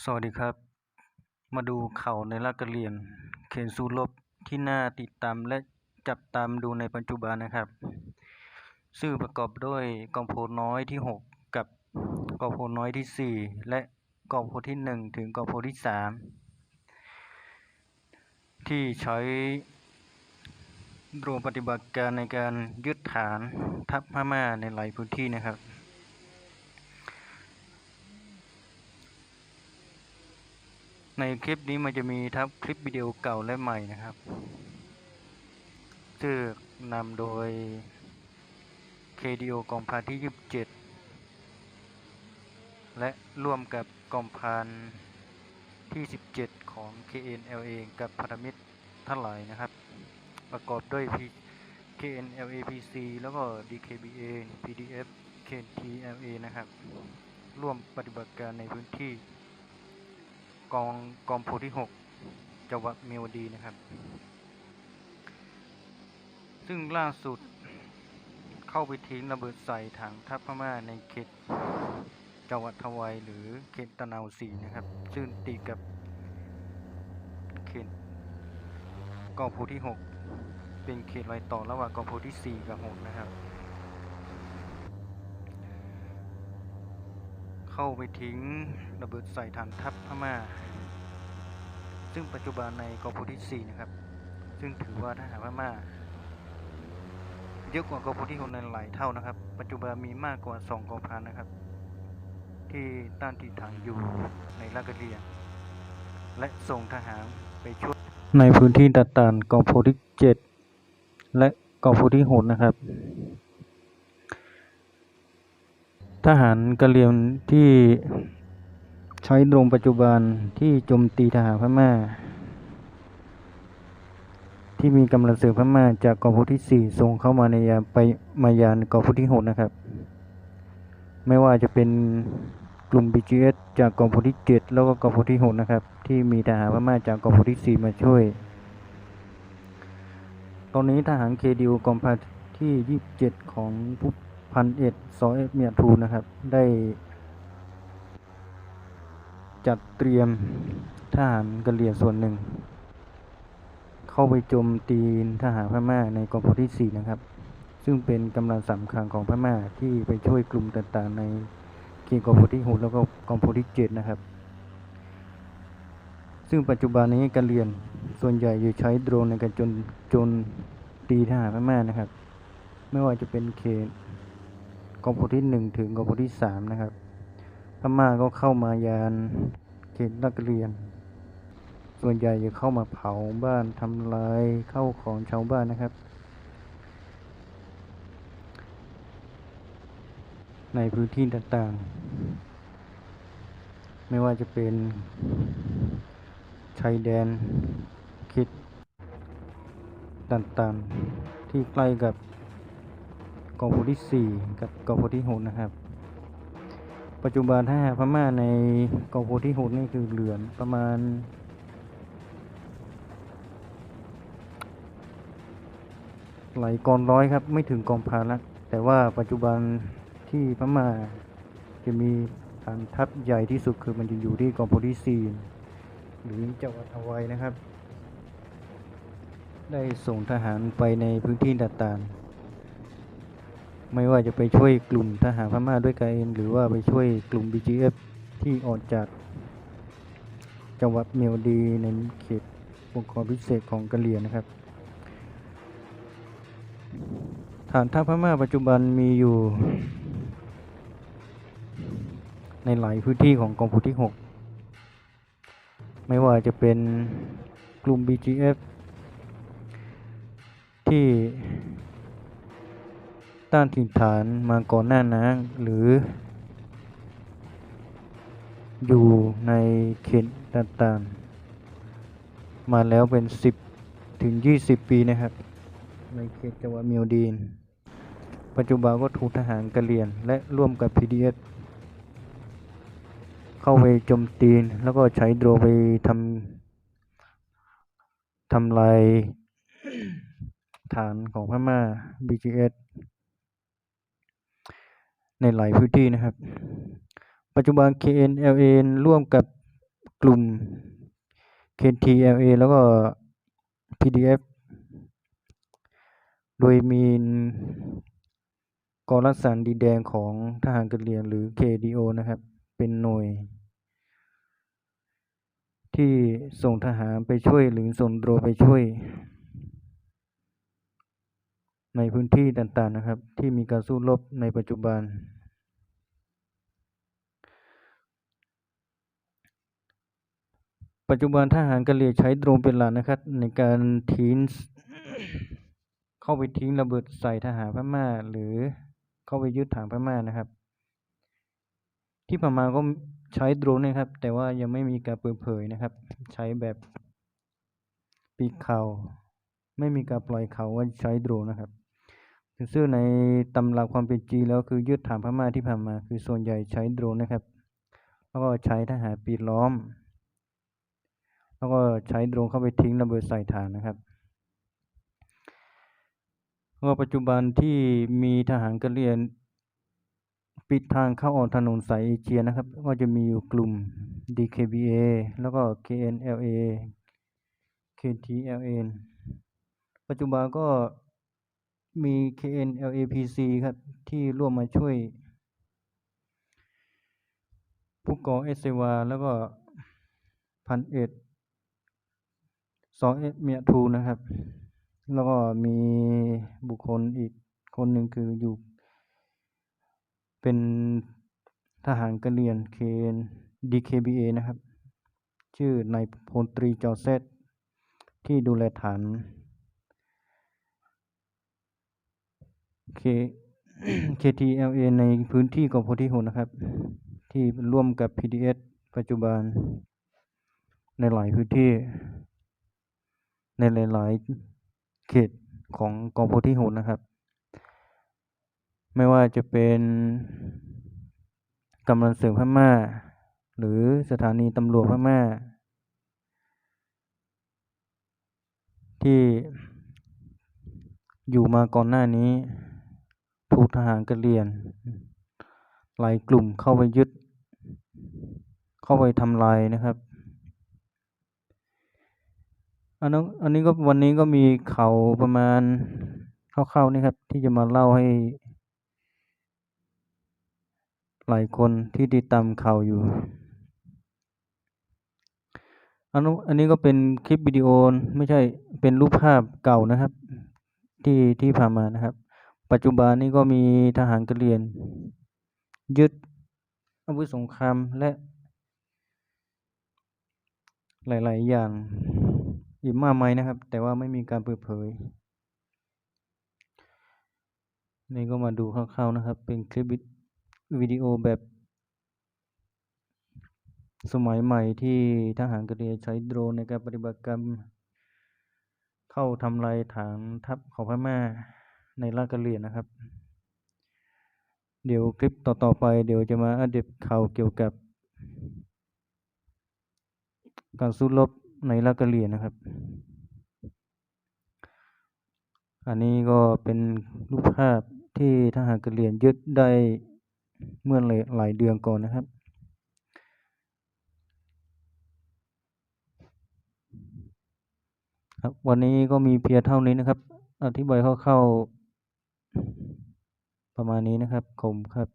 สวัสดีครับ มาดูเข่าในลาดกระเหรี่ยงเขตสู้รบที่น่าติดตามและจับตามดูในปัจจุบันนะครับ ซึ่งประกอบด้วยกองพลน้อยที่ 6 กับกองพลน้อยที่ 4 และกองพลที่ 1 ถึงกองพลที่ 3 ที่ใช้โดรนปฏิบัติการในการยึดฐานทัพพม่าในหลายพื้นที่นะครับ ในคลิปนี้มันจะมีทั้งคลิปวิดีโอเก่าและใหม่นะครับ ซึ่งนำโดย KDO กองพันที่ 27 และร่วมกับกองพันที่ 17 ของ KNLA กับพันธมิตรทั้งหลายนะครับ ประกอบด้วย KNLA PC แล้วก็ DKBA PDF KTLA นะครับ ร่วมปฏิบัติการในพื้นที่ กองกองพที่6จังหวัดเมวดีนะครับ ซึ่งล่าสุดเข้าไปทิ้งระเบิดใส่ถังทัพพม่าในเขตจังหวัดทวายหรือเขตตะนาวสีนะครับ ซึ่งติดกับเขตกองพลที่ 6 เป็นเขตรอยต่อระหว่างกองพลที่ 4 กับ 6 นะครับ เข้าไปทิ้งระเบิดใส่ฐานทัพพม่า ซึ่งปัจจุบันในกองพลที่ 4 นะครับ ซึ่งถือว่าทหารพม่าเยอะกว่ากองพลที่6ในหลายเท่านะครับ ปัจจุบันมีมากกว่า 2กองพันนะครับ ที่ต้านที่ฐานอยู่ในลากเรีย และส่งทหารไปช่วยในพื้นที่ต่างๆกองพลที่ 7 และกองพลที่6นะครับ ทหารกะเหรี่ยงที่ใช้โดรนปัจจุบันที่โจมตีทหารพม่า ที่มีกำลังเสริมพม่าจากกองพลที่ 4 ส่งเข้ามาในยามไปมายานกองพลที่ 6 นะครับ ไม่ว่าจะเป็นกลุ่ม BGS จากกองพลที่ 7 แล้วก็กองพลที่ 6 นะครับ ที่มีทหารพม่าจากกองพลที่ 4 มาช่วย ตอนนี้ทหารเคดิวกองพันที่ 27 ของผู้ พันเอ็ดซอเอฟเมียทูนะครับ ได้จัดเตรียมทหารกะเหรี่ยงส่วนหนึ่ง เข้าไปโจมตีทหารพม่าในกองพลที่ 4 นะครับ ซึ่งเป็นกำลังสำคัญของพม่าที่ไปช่วยกลุ่มต่างๆ ในเขตกองพลที่ 6 แล้วก็กองพลที่ 7 นะครับ ซึ่งปัจจุบันนี้กะเหรี่ยงส่วนใหญ่จะใช้โดรนในการโจนจนตีทหารพม่านะครับ ไม่ว่าจะเป็นเขต กองพลที่1ถึงกองพลที่3นะครับพม่าก็เข้ามายานเขตนักเรียน ส่วนใหญ่จะเข้ามาเผาบ้านทำลายเข้าของชาวบ้านนะครับ ในพื้นที่ต่างๆ ไม่ว่าจะเป็นชายแดนเขตต่างๆ ที่ใกล้กับ กองพลที่ 4 กับกองพลที่6นะครับ ปัจจุบันถ้าหากพม่าในกองพลที่6นี่คือเหลือประมาณหลายกองร้อยครับ ไม่ถึงกองพันละแต่ว่าปัจจุบันที่พม่าจะมีฐานทัพใหญ่ที่สุดคือมันจะอยู่ที่กองพลที่ 4 หรือจังหวัดทวายนะครับ ได้ส่งทหารไปในพื้นที่ต่างๆ ไม่ว่าจะไปช่วยกลุ่มทหารพม่าด้วยกันเองหรือว่าไปช่วยกลุ่ม BGF ที่ออกจากจังหวัดเมียวดีในเขตปกครองพิเศษของกะเหรี่ยงนะครับ ฐานทัพพม่าปัจจุบันมีอยู่ ในหลายพื้นที่ของกองพลที่ 6 ไม่ว่าจะเป็นกลุ่ม BGF ที่ ต้านถิ่นฐานมาก่อนหน้านั้นหรือ อยู่ในเขตต่างๆ มาแล้วเป็น 10 ถึง 20 ปีนะครับ ในเขตจังหวัดมียวดีน ปัจจุบันก็ถูกทหารกะเหรี่ยงและร่วมกับ PDS เข้าไปโจมตีน แล้วก็ใช้โดรนไปทำทำลายฐานของพม่า BGS ในหลายพื้นที่นะครับ ปัจจุบัน KNLA ร่วมกับกลุ่ม KTLA แล้วก็ PDF โดยมีกองรักษาดินแดนของทหารกะเหรี่ยงหรือ KDO นะครับ เป็นหน่วย ที่ส่งทหารไปช่วยหรือส่งโดรไปช่วย ในพื้นที่ต่างๆนะครับ ที่มีการสู้รบในปัจจุบัน ปัจจุบันทหารกะเหรี่ยงใช้โดรนเป็นหลักนะครับ ในการทิ้งเข้าไปทิ้งระเบิดใส่ทหารพม่า หรือเข้าไปยึดฐานพม่านะครับ ที่ผ่านมาก็ใช้โดรนนะครับ แต่ว่ายังไม่มีการเปิดเผยนะครับ ใช้แบบปีกเขาไม่มีการปล่อยเขาว่าใช้โดรนนะครับซึ่งในตำราความเป็นจริงแล้วคือยึดฐานพม่าที่ผ่านมา คือส่วนใหญ่ใช้โดรนนะครับ แล้วก็ใช้ทหารปีล้อม แล้วก็ใช้โดรนเข้าไปทิ้งระเบิดใส่ฐานนะครับก็ปัจจุบันที่มีทหารกะเหรี่ยงปิดทางเข้าออกถนนสายเอเชียนะครับ ก็จะมีอยู่กลุ่ม DKBA แล้วก็ KNLA KTLA ปัจจุบันก็มี KNLAPC ครับ ที่ร่วมมาช่วย ผู้ก่อเอสวาแล้วก็พันเอ็ด สอเอเมียทูนะครับ แล้วก็มีบุคคลอีกคนหนึ่งคืออยู่ เป็นทหารกะเหรี่ยงเคน DKBA นะครับ ชื่อนายพลตรีจอเซตที่ดูแลฐาน K KTLA ในพื้นที่กองพลที่หกนะครับ ที่ร่วมกับ PDS ปัจจุบันในหลายพื้นที่ ในหลาย ๆ เขตของกองพลที่หกนะครับ ไม่ว่าจะเป็นกำลังเสริมพม่า หรือสถานีตำรวจพม่า ที่อยู่มาก่อนหน้านี้ ถูกทหารกระเรียงหลายกลุ่มเข้าไปยึด เข้าไปทำลายนะครับ อันนั้นอันนี้ก็วันนี้ก็มีข่าวประมาณคร่าวๆนี่ครับ ที่จะมาเล่าให้ หลายคนที่ติดตามข่าวอยู่อันนู้นอันนี้ก็เป็นคลิปวิดีโอไม่ใช่เป็นรูปภาพเก่านะครับ ที่ที่ผ่านมานะครับ ปัจจุบันนี้ก็มีทหารกะเหรี่ยงยึดอาวุธสงครามและ หลาย ๆ อย่าง อีกมากมายนะครับ แต่ว่าไม่มีการเปิดเผย นี่ก็มาดูคร่าวๆนะครับ เป็นคลิปวิดีโอแบบสมัยใหม่ที่ทหารกะเรียใช้โดรนในการปฏิบัติการเข้าทำลายฐานทัพของพม่าในลาดกะเรียงนะครับ เดี๋ยวคลิปต่อๆไปเดี๋ยวจะมาอัปเดตข่าวเกี่ยวกับ การสู้รบ ในลากเรียงนะครับ อันนี้ก็เป็นรูปภาพที่ทหารกเหรี่ยงยึดได้เมื่อหลายเดือนก่อนนะครับ ครับวันนี้ก็มีเพียงเท่านี้นะครับ อธิบายคร่าๆประมาณนี้นะครับผมครับ